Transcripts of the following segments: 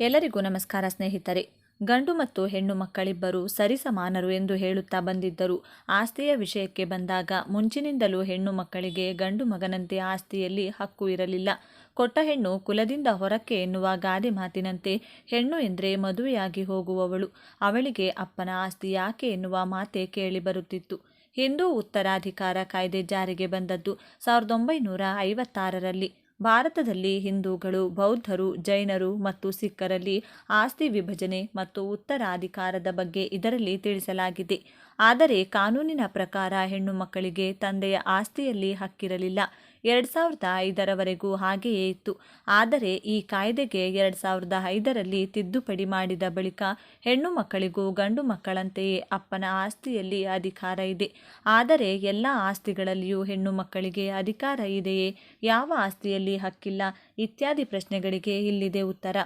ಎಲ್ಲರಿಗೂ ನಮಸ್ಕಾರ ಸ್ನೇಹಿತರೆ. ಗಂಡು ಮತ್ತು ಹೆಣ್ಣು ಮಕ್ಕಳಿಬ್ಬರು ಸರಿಸಮಾನರು ಎಂದು ಹೇಳುತ್ತಾ ಬಂದಿದ್ದರು. ಆಸ್ತಿಯ ವಿಷಯಕ್ಕೆ ಬಂದಾಗ ಮುಂಚಿನಿಂದಲೂ ಹೆಣ್ಣು ಮಕ್ಕಳಿಗೆ ಗಂಡು ಮಗನಂತೆ ಆಸ್ತಿಯಲ್ಲಿ ಹಕ್ಕು ಇರಲಿಲ್ಲ. ಕೊಟ್ಟ ಹೆಣ್ಣು ಕುಲದಿಂದ ಹೊರಕ್ಕೆ ಎನ್ನುವ ಗಾದೆ ಮಾತಿನಂತೆ ಹೆಣ್ಣು ಎಂದರೆ ಮದುವೆಯಾಗಿ ಹೋಗುವವಳು. ಅವಳಿಗೆ ಅಪ್ಪನ ಆಸ್ತಿ ಯಾಕೆ ಎನ್ನುವ ಮಾತೆ ಕೇಳಿಬರುತ್ತಿತ್ತು ಹಿಂದೂ ಉತ್ತರಾಧಿಕಾರ ಕಾಯ್ದೆ ಜಾರಿಗೆ ಬಂದದ್ದು ಸಾವಿರದ ಒಂಬೈನೂರ ಐವತ್ತಾರರಲ್ಲಿ. ಭಾರತದಲ್ಲಿ ಹಿಂದೂಗಳು, ಬೌದ್ಧರು, ಜೈನರು ಮತ್ತು ಸಿಖ್ಖರಲ್ಲಿ ಆಸ್ತಿ ವಿಭಜನೆ ಮತ್ತು ಉತ್ತರಾಧಿಕಾರದ ಬಗ್ಗೆ ಇದರಲ್ಲಿ ತಿಳಿಸಲಾಗಿದೆ. ಆದರೆ ಕಾನೂನಿನ ಪ್ರಕಾರ ಹೆಣ್ಣು ಮಕ್ಕಳಿಗೆ ತಂದೆಯ ಆಸ್ತಿಯಲ್ಲಿ ಹಕ್ಕಿರಲಿಲ್ಲ. ಎರಡು ಸಾವಿರದ ಐದರವರೆಗೂ ಹಾಗೆಯೇ ಇತ್ತು. ಆದರೆ ಈ ಕಾಯ್ದೆಗೆ ಎರಡು ಸಾವಿರದ ಐದರಲ್ಲಿ ತಿದ್ದುಪಡಿ ಮಾಡಿದ ಬಳಿಕ ಹೆಣ್ಣು ಮಕ್ಕಳಿಗೂ ಗಂಡು ಮಕ್ಕಳಂತೆಯೇ ಅಪ್ಪನ ಆಸ್ತಿಯಲ್ಲಿ ಅಧಿಕಾರ ಇದೆ. ಆದರೆ ಎಲ್ಲ ಆಸ್ತಿಗಳಲ್ಲಿಯೂ ಹೆಣ್ಣು ಮಕ್ಕಳಿಗೆ ಅಧಿಕಾರ ಇದೆಯೇ? ಯಾವ ಆಸ್ತಿಯಲ್ಲಿ ಹಕ್ಕಿಲ್ಲ? ಇತ್ಯಾದಿ ಪ್ರಶ್ನೆಗಳಿಗೆ ಇಲ್ಲಿದೆ ಉತ್ತರ.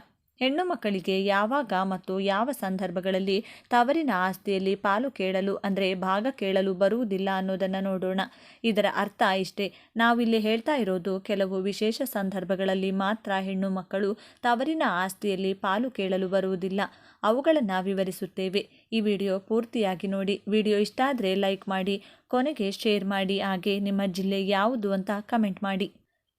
ಹೆಣ್ಣು ಮಕ್ಕಳಿಗೆ ಯಾವಾಗ ಮತ್ತು ಯಾವ ಸಂದರ್ಭಗಳಲ್ಲಿ ತವರಿನ ಆಸ್ತಿಯಲ್ಲಿ ಪಾಲು ಕೇಳಲು, ಅಂದರೆ ಭಾಗ ಕೇಳಲು ಬರುವುದಿಲ್ಲ ಅನ್ನೋದನ್ನು ನೋಡೋಣ. ಇದರ ಅರ್ಥ ಇಷ್ಟೇ. ನಾವಿಲ್ಲಿ ಹೇಳ್ತಾ ಇರೋದು ಕೆಲವು ವಿಶೇಷ ಸಂದರ್ಭಗಳಲ್ಲಿ ಮಾತ್ರ ಹೆಣ್ಣು ಮಕ್ಕಳು ತವರಿನ ಆಸ್ತಿಯಲ್ಲಿ ಪಾಲು ಕೇಳಲು ಬರುವುದಿಲ್ಲ. ಅವುಗಳನ್ನು ವಿವರಿಸುತ್ತೇವೆ. ಈ ವಿಡಿಯೋ ಪೂರ್ತಿಯಾಗಿ ನೋಡಿ. ವಿಡಿಯೋ ಇಷ್ಟ ಆದರೆ ಲೈಕ್ ಮಾಡಿ, ಕೊನೆಗೆ ಶೇರ್ ಮಾಡಿ. ಹಾಗೆ ನಿಮ್ಮ ಜಿಲ್ಲೆ ಯಾವುದು ಅಂತ ಕಮೆಂಟ್ ಮಾಡಿ.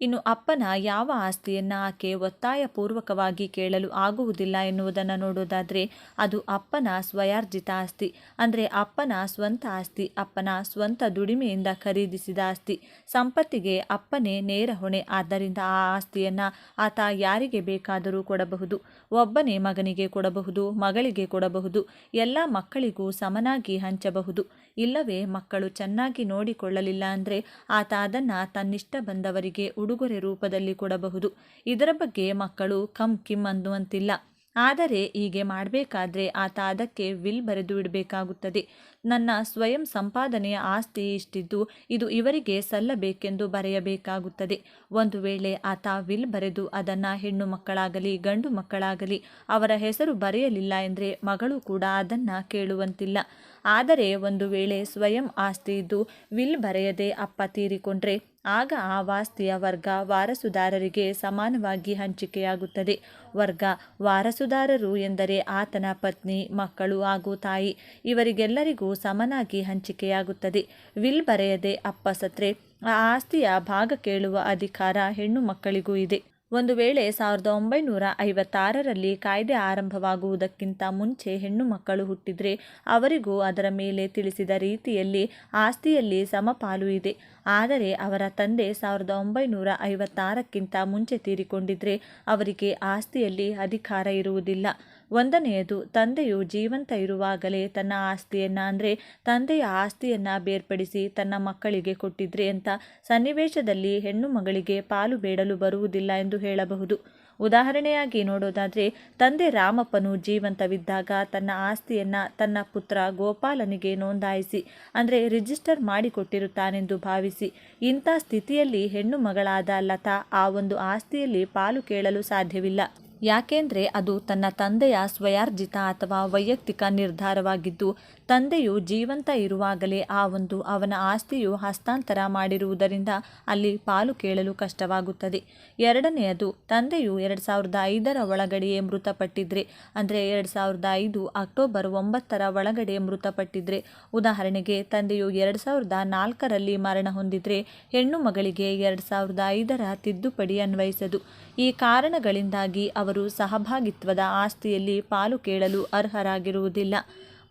ಇನ್ನು ಅಪ್ಪನ ಯಾವ ಆಸ್ತಿಯನ್ನು ಆಕೆ ಒತ್ತಾಯಪೂರ್ವಕವಾಗಿ ಕೇಳಲು ಆಗುವುದಿಲ್ಲ ಎನ್ನುವುದನ್ನು ನೋಡುವುದಾದರೆ, ಅದು ಅಪ್ಪನ ಸ್ವಯಾರ್ಜಿತ ಆಸ್ತಿ. ಅಂದರೆ ಅಪ್ಪನ ಸ್ವಂತ ಆಸ್ತಿ, ಅಪ್ಪನ ಸ್ವಂತ ದುಡಿಮೆಯಿಂದ ಖರೀದಿಸಿದ ಆಸ್ತಿ. ಸಂಪತ್ತಿಗೆ ಅಪ್ಪನೇ ನೇರ ಹೊಣೆ. ಆದ್ದರಿಂದ ಆ ಆಸ್ತಿಯನ್ನು ಆತ ಯಾರಿಗೆ ಬೇಕಾದರೂ ಕೊಡಬಹುದು. ಒಬ್ಬನೇ ಮಗನಿಗೆ ಕೊಡಬಹುದು, ಮಗಳಿಗೆ ಕೊಡಬಹುದು. ಎಲ್ಲ ಮಕ್ಕಳಿಗೂ ಸಮನಾಗಿ ಹಂಚಬಹುದು. ಇಲ್ಲವೇ ಮಕ್ಕಳು ಚೆನ್ನಾಗಿ ನೋಡಿಕೊಳ್ಳಲಿಲ್ಲ ಅಂದರೆ ಆತ ಅದನ್ನು ತನ್ನಿಷ್ಟ ಬಂದವರಿಗೆ ಉಡುಗೊರೆ ರೂಪದಲ್ಲಿ ಕೊಡಬಹುದು. ಇದರ ಬಗ್ಗೆ ಮಕ್ಕಳು ಕಮ್ ಕಿಮ್ ಅನ್ನುವಂತಿಲ್ಲ. ಆದರೆ ಹೀಗೆ ಮಾಡಬೇಕಾದ್ರೆ ಆತ ಅದಕ್ಕೆ ವಿಲ್ ಬರೆದು ಇಡಬೇಕಾಗುತ್ತದೆ. ನನ್ನ ಸ್ವಯಂ ಸಂಪಾದನೆಯ ಆಸ್ತಿ ಇಷ್ಟಿದ್ದು ಇದು ಇವರಿಗೆ ಸಲ್ಲಬೇಕೆಂದು ಬರೆಯಬೇಕಾಗುತ್ತದೆ. ಒಂದು ವೇಳೆ ಆತ ವಿಲ್ ಬರೆದು ಅದನ್ನು ಹೆಣ್ಣು ಮಕ್ಕಳಾಗಲಿ, ಗಂಡು ಮಕ್ಕಳಾಗಲಿ ಅವರ ಹೆಸರು ಬರೆಯಲಿಲ್ಲ ಎಂದರೆ ಮಗಳು ಕೂಡ ಅದನ್ನು ಕೇಳುವಂತಿಲ್ಲ. ಆದರೆ ಒಂದು ವೇಳೆ ಸ್ವಯಂ ಆಸ್ತಿ ಇದ್ದು ವಿಲ್ ಬರೆಯದೆ ಅಪ್ಪ ತೀರಿಕೊಂಡ್ರೆ ಆಗ ಆ ವಾಸ್ತಿಯ ವರ್ಗ ವಾರಸುದಾರರಿಗೆ ಸಮಾನವಾಗಿ ಹಂಚಿಕೆಯಾಗುತ್ತದೆ. ವರ್ಗ ವಾರಸುದಾರರು ಎಂದರೆ ಆತನ ಪತ್ನಿ, ಮಕ್ಕಳು ಹಾಗೂ ತಾಯಿ. ಇವರಿಗೆಲ್ಲರಿಗೂ ಸಮನಾಗಿ ಹಂಚಿಕೆಯಾಗುತ್ತದೆ. ವಿಲ್ ಬರೆಯದೆ ಅಪ್ಪ ಸತ್ರೆ, ಆ ಆಸ್ತಿಯ ಭಾಗ ಕೇಳುವ ಅಧಿಕಾರ ಹೆಣ್ಣು ಮಕ್ಕಳಿಗೂ ಇದೆ. ಒಂದು ವೇಳೆ ಸಾವಿರದ ಒಂಬೈನೂರ ಐವತ್ತಾರರಲ್ಲಿ ಕಾಯ್ದೆ ಆರಂಭವಾಗುವುದಕ್ಕಿಂತ ಮುಂಚೆ ಹೆಣ್ಣು ಮಕ್ಕಳು ಹುಟ್ಟಿದರೆ ಅವರಿಗೂ ಅದರ ಮೇಲೆ ತಿಳಿಸಿದ ರೀತಿಯಲ್ಲಿ ಆಸ್ತಿಯಲ್ಲಿ ಸಮಪಾಲು ಇದೆ. ಆದರೆ ಅವರ ತಂದೆ ಸಾವಿರದ ಒಂಬೈನೂರ ಐವತ್ತಾರಕ್ಕಿಂತ ಮುಂಚೆ ತೀರಿಕೊಂಡಿದ್ರೆ ಅವರಿಗೆ ಆಸ್ತಿಯಲ್ಲಿ ಅಧಿಕಾರ ಇರುವುದಿಲ್ಲ. ಒಂದನೆಯದು, ತಂದೆಯು ಜೀವಂತ ಇರುವಾಗಲೇ ತನ್ನ ಆಸ್ತಿಯನ್ನು, ಅಂದರೆ ತಂದೆಯ ಆಸ್ತಿಯನ್ನು ಬೇರ್ಪಡಿಸಿ ತನ್ನ ಮಕ್ಕಳಿಗೆ ಕೊಟ್ಟಿದ್ರೆ ಅಂತ ಸನ್ನಿವೇಶದಲ್ಲಿ ಹೆಣ್ಣು ಮಗಳಿಗೆ ಪಾಲು ಬೇಡಲು ಬರುವುದಿಲ್ಲ ಎಂದು ಹೇಳಬಹುದು. ಉದಾಹರಣೆಯಾಗಿ ನೋಡೋದಾದರೆ, ತಂದೆ ರಾಮಪ್ಪನು ಜೀವಂತವಿದ್ದಾಗ ತನ್ನ ಆಸ್ತಿಯನ್ನು ತನ್ನ ಪುತ್ರ ಗೋಪಾಲನಿಗೆ ನೋಂದಾಯಿಸಿ, ಅಂದರೆ ರಿಜಿಸ್ಟರ್ ಮಾಡಿಕೊಟ್ಟಿರುತ್ತಾನೆಂದು ಭಾವಿಸಿ, ಇಂಥ ಸ್ಥಿತಿಯಲ್ಲಿ ಹೆಣ್ಣು ಮಗಳಾದ ಲತಾ ಆ ಒಂದು ಆಸ್ತಿಯಲ್ಲಿ ಪಾಲು ಕೇಳಲು ಸಾಧ್ಯವಿಲ್ಲ. ಯಾಕೆಂದರೆ ಅದು ತನ್ನ ತಂದೆಯ ಸ್ವಯಾರ್ಜಿತ ಅಥವಾ ವೈಯಕ್ತಿಕ ನಿರ್ಧಾರವಾಗಿದ್ದು ತಂದೆಯು ಜೀವಂತ ಇರುವಾಗಲೇ ಆ ಒಂದು ಅವನ ಆಸ್ತಿಯು ಹಸ್ತಾಂತರ ಮಾಡಿರುವುದರಿಂದ ಅಲ್ಲಿ ಪಾಲು ಕೇಳಲು ಕಷ್ಟವಾಗುತ್ತದೆ. ಎರಡನೆಯದು, ತಂದೆಯು ಎರಡು ಸಾವಿರದ ಐದರ ಒಳಗಡೆಯೇ ಮೃತಪಟ್ಟಿದ್ರೆ, ಅಂದರೆ ಎರಡು ಸಾವಿರದ ಐದು ಅಕ್ಟೋಬರ್ ಒಂಬತ್ತರ ಒಳಗಡೆ ಮೃತಪಟ್ಟಿದ್ರೆ, ಉದಾಹರಣೆಗೆ ತಂದೆಯು ಎರಡು ಸಾವಿರದ ನಾಲ್ಕರಲ್ಲಿ ಮರಣ ಹೊಂದಿದ್ರೆ, ಹೆಣ್ಣು ಮಗಳಿಗೆ ಎರಡು ಸಾವಿರದ ಐದರ ತಿದ್ದುಪಡಿ ಅನ್ವಯಿಸದು. ಈ ಕಾರಣಗಳಿಂದಾಗಿ ಅವರು ಸಹಭಾಗಿತ್ವದ ಆಸ್ತಿಯಲ್ಲಿ ಪಾಲು ಕೇಳಲು ಅರ್ಹರಾಗಿರುವುದಿಲ್ಲ.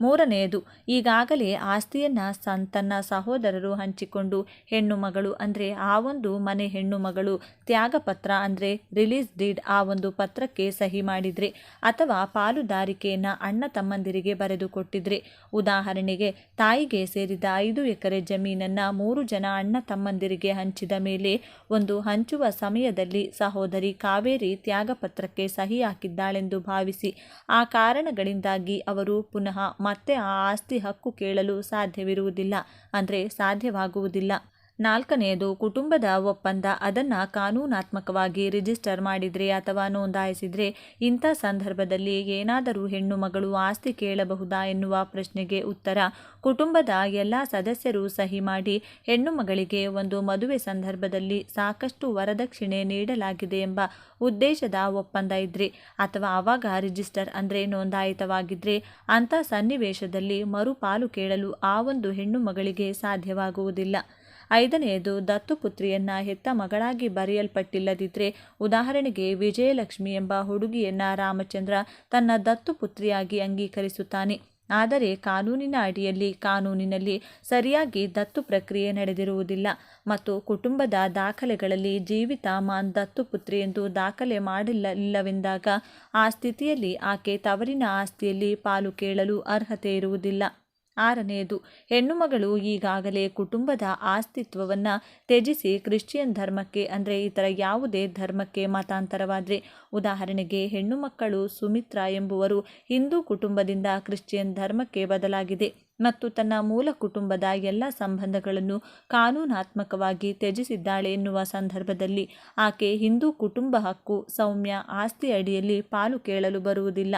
ಮೂರನೆಯದು, ಈಗಾಗಲೇ ಆಸ್ತಿಯನ್ನು ಸನ್, ತನ್ನ ಸಹೋದರರು ಹಂಚಿಕೊಂಡು ಹೆಣ್ಣು ಮಗಳು ಅಂದರೆ ಆ ಒಂದು ಮನೆ ಹೆಣ್ಣು ಮಗಳು ತ್ಯಾಗಪತ್ರ ಅಂದರೆ ರಿಲೀಸ್ ಡೀಡ್ ಆ ಒಂದು ಪತ್ರಕ್ಕೆ ಸಹಿ ಮಾಡಿದರೆ ಅಥವಾ ಪಾಲುದಾರಿಕೆಯನ್ನು ಅಣ್ಣ ತಮ್ಮಂದಿರಿಗೆ ಬರೆದು ಕೊಟ್ಟಿದ್ರೆ. ಉದಾಹರಣೆಗೆ, ತಾಯಿಗೆ ಸೇರಿದ ಐದು ಎಕರೆ ಜಮೀನನ್ನು ಮೂರು ಜನ ಅಣ್ಣ ತಮ್ಮಂದಿರಿಗೆ ಹಂಚಿದ ಮೇಲೆ ಒಂದು ಹಂಚುವ ಸಮಯದಲ್ಲಿ ಸಹೋದರಿ ಕಾವೇರಿ ತ್ಯಾಗಪತ್ರಕ್ಕೆ ಸಹಿ ಹಾಕಿದ್ದಾಳೆಂದು ಭಾವಿಸಿ, ಆ ಕಾರಣಗಳಿಂದಾಗಿ ಅವರು ಪುನಃ ಮತ್ತೆ ಆ ಆಸ್ತಿ ಹಕ್ಕು ಕೇಳಲು ಸಾಧ್ಯವಿರುವುದಿಲ್ಲ. ಅಂದರೆ ಸಾಧ್ಯವಾಗುವುದಿಲ್ಲ. ನಾಲ್ಕನೆಯದು, ಕುಟುಂಬದ ಒಪ್ಪಂದ. ಅದನ್ನು ಕಾನೂನಾತ್ಮಕವಾಗಿ ರಿಜಿಸ್ಟರ್ ಮಾಡಿದರೆ ಅಥವಾ ನೋಂದಾಯಿಸಿದರೆ ಇಂಥ ಸಂದರ್ಭದಲ್ಲಿ ಏನಾದರೂ ಹೆಣ್ಣು ಮಗಳು ಆಸ್ತಿ ಕೇಳಬಹುದಾ ಎನ್ನುವ ಪ್ರಶ್ನೆಗೆ ಉತ್ತರ. ಕುಟುಂಬದ ಎಲ್ಲ ಸದಸ್ಯರು ಸಹಿ ಮಾಡಿ ಹೆಣ್ಣು ಮಗಳಿಗೆ ಒಂದು ಮದುವೆ ಸಂದರ್ಭದಲ್ಲಿ ಸಾಕಷ್ಟು ವರದಕ್ಷಿಣೆ ನೀಡಲಾಗಿದೆ ಎಂಬ ಉದ್ದೇಶದ ಒಪ್ಪಂದ ಇದ್ರೆ ಅಥವಾ ಆವಾಗ ರಿಜಿಸ್ಟರ್ ಅಂದರೆ ನೋಂದಾಯಿತವಾಗಿದ್ದರೆ ಅಂಥ ಸನ್ನಿವೇಶದಲ್ಲಿ ಮರುಪಾಲು ಕೇಳಲು ಆ ಒಂದು ಹೆಣ್ಣು ಮಗಳಿಗೆ ಸಾಧ್ಯವಾಗುವುದಿಲ್ಲ. ಐದನೆಯದು ದತ್ತುಪುತ್ರಿಯನ್ನ ಹೆತ್ತ ಮಗಳಾಗಿ ಬರೆಯಲ್ಪಟ್ಟಿಲ್ಲದಿದ್ದರೆ ಉದಾಹರಣೆಗೆ ವಿಜಯಲಕ್ಷ್ಮಿ ಎಂಬ ಹುಡುಗಿಯನ್ನ ರಾಮಚಂದ್ರ ತನ್ನ ದತ್ತುಪುತ್ರಿಯಾಗಿ ಅಂಗೀಕರಿಸುತ್ತಾನೆ. ಆದರೆ ಕಾನೂನಿನ ಅಡಿಯಲ್ಲಿ ಕಾನೂನಿನಲ್ಲಿ ಸರಿಯಾಗಿ ದತ್ತು ಪ್ರಕ್ರಿಯೆ ನಡೆದಿರುವುದಿಲ್ಲ. ಮತ್ತು ಕುಟುಂಬದ ದಾಖಲೆಗಳಲ್ಲಿ ಜೀವಿತ ಮಾನ್ ದತ್ತುಪುತ್ರಿ ಎಂದು ದಾಖಲೆ ಮಾಡಿಲ್ಲವೆಂದಾಗ ಆ ಸ್ಥಿತಿಯಲ್ಲಿ ಆಕೆ ತವರಿನ ಆಸ್ತಿಯಲ್ಲಿ ಪಾಲು ಕೇಳಲು ಅರ್ಹತೆ ಇರುವುದಿಲ್ಲ. ಆರನೆಯದು, ಹೆಣ್ಣುಮಗಳು ಈಗಾಗಲೇ ಕುಟುಂಬದ ಆಸ್ತಿತ್ವವನ್ನು ತ್ಯಜಿಸಿ ಕ್ರಿಶ್ಚಿಯನ್ ಧರ್ಮಕ್ಕೆ, ಅಂದರೆ ಇತರ ಯಾವುದೇ ಧರ್ಮಕ್ಕೆ ಮತಾಂತರವಾದರೆ. ಉದಾಹರಣೆಗೆ ಹೆಣ್ಣು ಮಕ್ಕಳು ಸುಮಿತ್ರಾ ಎಂಬುವರು ಹಿಂದೂ ಕುಟುಂಬದಿಂದ ಕ್ರಿಶ್ಚಿಯನ್ ಧರ್ಮಕ್ಕೆ ಬದಲಾಗಿದೆ ಮತ್ತು ತನ್ನ ಮೂಲ ಕುಟುಂಬದ ಎಲ್ಲ ಸಂಬಂಧಗಳನ್ನು ಕಾನೂನಾತ್ಮಕವಾಗಿ ತ್ಯಜಿಸಿದ್ದಾಳೆ ಎನ್ನುವ ಸಂದರ್ಭದಲ್ಲಿ ಆಕೆ ಹಿಂದೂ ಕುಟುಂಬ ಹಕ್ಕು, ಸೌಮ್ಯ ಆಸ್ತಿ ಅಡಿಯಲ್ಲಿ ಪಾಲು ಕೇಳಲು ಬರುವುದಿಲ್ಲ.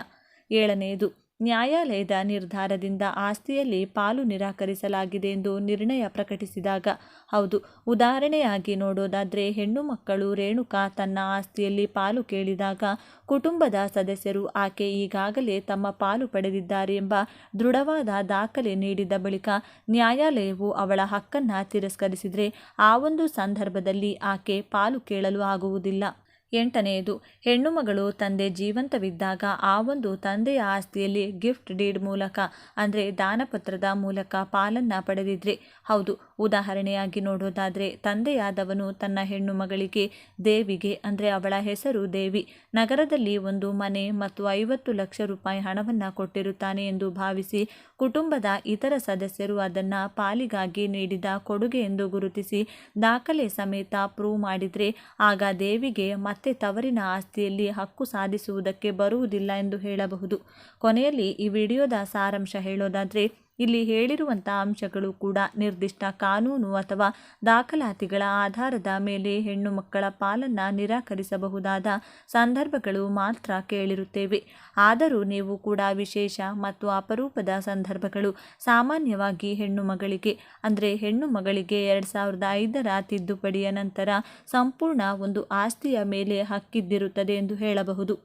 ಏಳನೆಯದು ನ್ಯಾಯಾಲಯದ ನಿರ್ಧಾರದಿಂದ ಆಸ್ತಿಯಲ್ಲಿ ಪಾಲು ನಿರಾಕರಿಸಲಾಗಿದೆ ಎಂದು ನಿರ್ಣಯ ಪ್ರಕಟಿಸಿದಾಗ, ಹೌದು, ಉದಾಹರಣೆಯಾಗಿ ನೋಡೋದಾದರೆ ಹೆಣ್ಣು ಮಕ್ಕಳು ರೇಣುಕಾ ತನ್ನ ಆಸ್ತಿಯಲ್ಲಿ ಪಾಲು ಕೇಳಿದಾಗ ಕುಟುಂಬದ ಸದಸ್ಯರು ಆಕೆ ಈಗಾಗಲೇ ತಮ್ಮ ಪಾಲು ಪಡೆದಿದ್ದಾರೆ ಎಂಬ ದೃಢವಾದ ದಾಖಲೆ ನೀಡಿದ ಬಳಿಕ ನ್ಯಾಯಾಲಯವು ಅವಳ ಹಕ್ಕನ್ನು ತಿರಸ್ಕರಿಸಿದರೆ ಆ ಒಂದು ಸಂದರ್ಭದಲ್ಲಿ ಆಕೆ ಪಾಲು ಕೇಳಲು ಆಗುವುದಿಲ್ಲ. ಎಂಟನೆಯದು, ಹೆಣ್ಣು ಮಗಳು ತಂದೆ ಜೀವಂತವಿದ್ದಾಗ ಆ ಒಂದು ತಂದೆಯ ಆಸ್ತಿಯಲ್ಲಿ ಗಿಫ್ಟ್ ಡೀಡ್ ಮೂಲಕ, ಅಂದರೆ ದಾನಪತ್ರದ ಮೂಲಕ ಪಾಲನ್ನು ಪಡೆದಿದ್ರೆ, ಹೌದು. ಉದಾಹರಣೆಯಾಗಿ ನೋಡೋದಾದರೆ, ತಂದೆಯಾದವನು ತನ್ನ ಹೆಣ್ಣು ಮಗಳಿಗೆ ದೇವಿಗೆ, ಅಂದರೆ ಅವಳ ಹೆಸರು ದೇವಿ, ನಗರದಲ್ಲಿ ಒಂದು ಮನೆ ಮತ್ತು ಐವತ್ತು ಲಕ್ಷ ರೂಪಾಯಿ ಹಣವನ್ನು ಕೊಟ್ಟಿರುತ್ತಾನೆ ಎಂದು ಭಾವಿಸಿ ಕುಟುಂಬದ ಇತರ ಸದಸ್ಯರು ಅದನ್ನು ಪಾಲಿಗಾಗಿ ನೀಡಿದ ಕೊಡುಗೆ ಎಂದು ಗುರುತಿಸಿ ದಾಖಲೆ ಸಮೇತ ಪ್ರೂವ್ ಮಾಡಿದರೆ, ಆಗ ದೇವಿಗೆ ಮತ್ತೆ ತವರಿನ ಆಸ್ತಿಯಲ್ಲಿ ಹಕ್ಕು ಸಾಧಿಸುವುದಕ್ಕೆ ಬರುವುದಿಲ್ಲ ಎಂದು ಹೇಳಬಹುದು. ಕೊನೆಯಲ್ಲಿ ಈ ವಿಡಿಯೋದ ಸಾರಾಂಶ ಹೇಳೋದಾದರೆ ಇಲ್ಲಿ ಹೇಳಿರುವಂಥ ಅಂಶಗಳು ಕೂಡ ನಿರ್ದಿಷ್ಟ ಕಾನೂನು ಅಥವಾ ದಾಖಲಾತಿಗಳ ಆಧಾರದ ಮೇಲೆ ಹೆಣ್ಣು ಮಕ್ಕಳ ಪಾಲನ್ನು ನಿರಾಕರಿಸಬಹುದಾದ ಸಂದರ್ಭಗಳು ಮಾತ್ರ ಕೇಳಿರುತ್ತೇವೆ. ಆದರೂ ನೀವು ಕೂಡ ವಿಶೇಷ ಮತ್ತು ಅಪರೂಪದ ಸಂದರ್ಭಗಳು ಸಾಮಾನ್ಯವಾಗಿ ಹೆಣ್ಣು ಮಗಳಿಗೆ, ಅಂದರೆ ಹೆಣ್ಣು ಮಗಳಿಗೆ ಎರಡು ಸಾವಿರದ ಐದರ ತಿದ್ದುಪಡಿಯ ನಂತರ ಸಂಪೂರ್ಣ ಒಂದು ಆಸ್ತಿಯ ಮೇಲೆ ಹಕ್ಕಿದ್ದಿರುತ್ತದೆ ಎಂದು ಹೇಳಬಹುದು.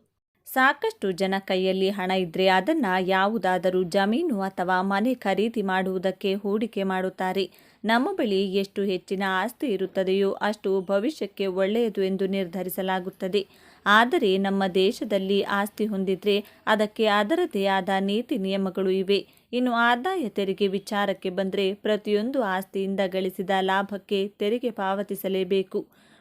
ಸಾಕಷ್ಟು ಜನ ಕೈಯಲ್ಲಿ ಹಣ ಇದ್ದರೆ ಅದನ್ನು ಯಾವುದಾದರೂ ಜಮೀನು ಅಥವಾ ಮನೆ ಖರೀದಿ ಮಾಡುವುದಕ್ಕೆ ಹೂಡಿಕೆ ಮಾಡುತ್ತಾರೆ. ನಮ್ಮ ಬಳಿ ಎಷ್ಟು ಹೆಚ್ಚಿನ ಆಸ್ತಿ ಇರುತ್ತದೆಯೋ ಅಷ್ಟು ಭವಿಷ್ಯಕ್ಕೆ ಒಳ್ಳೆಯದು ಎಂದು ನಿರ್ಧರಿಸಲಾಗುತ್ತದೆ. ಆದರೆ ನಮ್ಮ ದೇಶದಲ್ಲಿ ಆಸ್ತಿ ಹೊಂದಿದ್ರೆ ಅದಕ್ಕೆ ಅದರದೇ ಆದ ನೀತಿ ನಿಯಮಗಳು ಇವೆ. ಇನ್ನು ಆದಾಯ ತೆರಿಗೆ ವಿಚಾರಕ್ಕೆ ಬಂದರೆ ಪ್ರತಿಯೊಂದು ಆಸ್ತಿಯಿಂದ ಗಳಿಸಿದ ಲಾಭಕ್ಕೆ ತೆರಿಗೆ ಪಾವತಿಸಲೇಬೇಕು.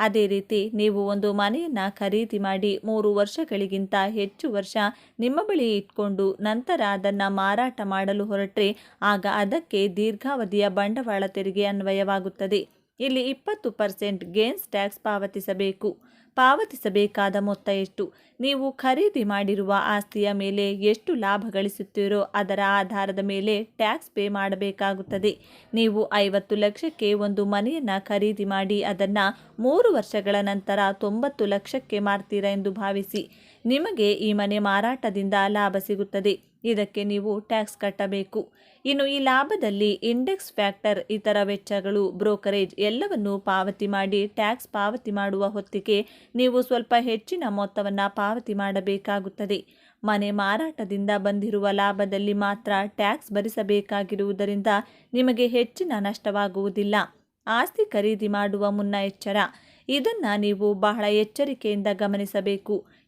ಅದೇ ರೀತಿ ನೀವು ಒಂದು ಮನೆಯನ್ನು ಖರೀದಿ ಮಾಡಿ ಮೂರು ವರ್ಷಗಳಿಗಿಂತ ಹೆಚ್ಚು ವರ್ಷ ನಿಮ್ಮ ಬಳಿ ಇಟ್ಕೊಂಡು ನಂತರ ಅದನ್ನು ಮಾರಾಟ ಮಾಡಲು ಹೊರಟ್ರೆ ಆಗ ಅದಕ್ಕೆ ದೀರ್ಘಾವಧಿಯ ಬಂಡವಾಳ ತೆರಿಗೆ ಅನ್ವಯವಾಗುತ್ತದೆ. ಇಲ್ಲಿ ಇಪ್ಪತ್ತು ಪರ್ಸೆಂಟ್ ಗೇನ್ಸ್ ಟ್ಯಾಕ್ಸ್ ಪಾವತಿಸಬೇಕು. ಪಾವತಿಸಬೇಕಾದ ಮೊತ್ತ ಎಷ್ಟು? ನೀವು ಖರೀದಿ ಮಾಡಿರುವ ಆಸ್ತಿಯ ಮೇಲೆ ಎಷ್ಟು ಲಾಭ ಗಳಿಸುತ್ತೀರೋ ಅದರ ಆಧಾರದ ಮೇಲೆ ಟ್ಯಾಕ್ಸ್ ಪೇ ಮಾಡಬೇಕಾಗುತ್ತದೆ. ನೀವು ಐವತ್ತು ಲಕ್ಷಕ್ಕೆ ಒಂದು ಮನೆಯನ್ನು ಖರೀದಿ ಮಾಡಿ ಅದನ್ನು ಮೂರು ವರ್ಷಗಳ ನಂತರ ತೊಂಬತ್ತು ಲಕ್ಷಕ್ಕೆ ಮಾರ್ತೀರಾ ಎಂದು ಭಾವಿಸಿ, ನಿಮಗೆ ಈ ಮನೆ ಮಾರಾಟದಿಂದ ಲಾಭ ಸಿಗುತ್ತದೆ. ಇದಕ್ಕೆ ನೀವು ಟ್ಯಾಕ್ಸ್ ಕಟ್ಟಬೇಕು. ಇನ್ನು ಈ ಲಾಭದಲ್ಲಿ ಇಂಡೆಕ್ಸ್ ಫ್ಯಾಕ್ಟರ್, ಇತರ ವೆಚ್ಚಗಳು, ಬ್ರೋಕರೇಜ್ ಎಲ್ಲವನ್ನು ಪಾವತಿ ಮಾಡಿ ಟ್ಯಾಕ್ಸ್ ಪಾವತಿ ಮಾಡುವ ಹೊತ್ತಿಗೆ ನೀವು ಸ್ವಲ್ಪ ಹೆಚ್ಚಿನ ಮೊತ್ತವನ್ನು ಪಾವತಿ ಮಾಡಬೇಕಾಗುತ್ತದೆ. ಮನೆ ಮಾರಾಟದಿಂದ ಬಂದಿರುವ ಲಾಭದಲ್ಲಿ ಮಾತ್ರ ಟ್ಯಾಕ್ಸ್ ಭರಿಸಬೇಕಾಗಿರುವುದರಿಂದ ನಿಮಗೆ ಹೆಚ್ಚಿನ ನಷ್ಟವಾಗುವುದಿಲ್ಲ. ಆಸ್ತಿ ಖರೀದಿ ಮಾಡುವ ಮುನ್ನ ಎಚ್ಚರ. ಇದನ್ನು ನೀವು ಬಹಳ ಎಚ್ಚರಿಕೆಯಿಂದ ಗಮನಿಸಬೇಕು.